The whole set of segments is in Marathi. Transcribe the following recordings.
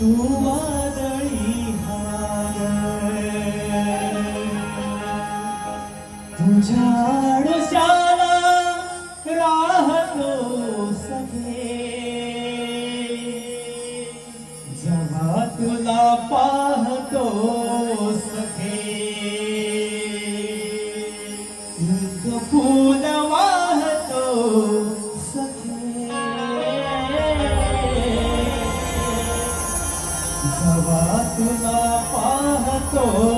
वादळी तुझ्या आडुशाला राहतो सखे. जेव्हा तुला पाहतो Sabat na pahato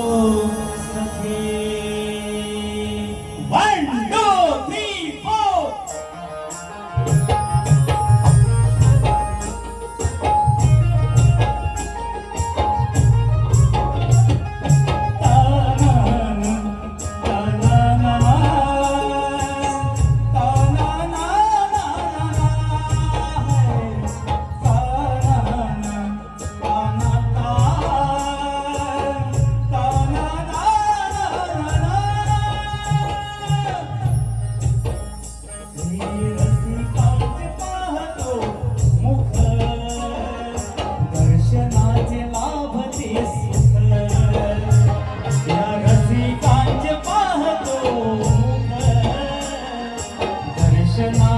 turn my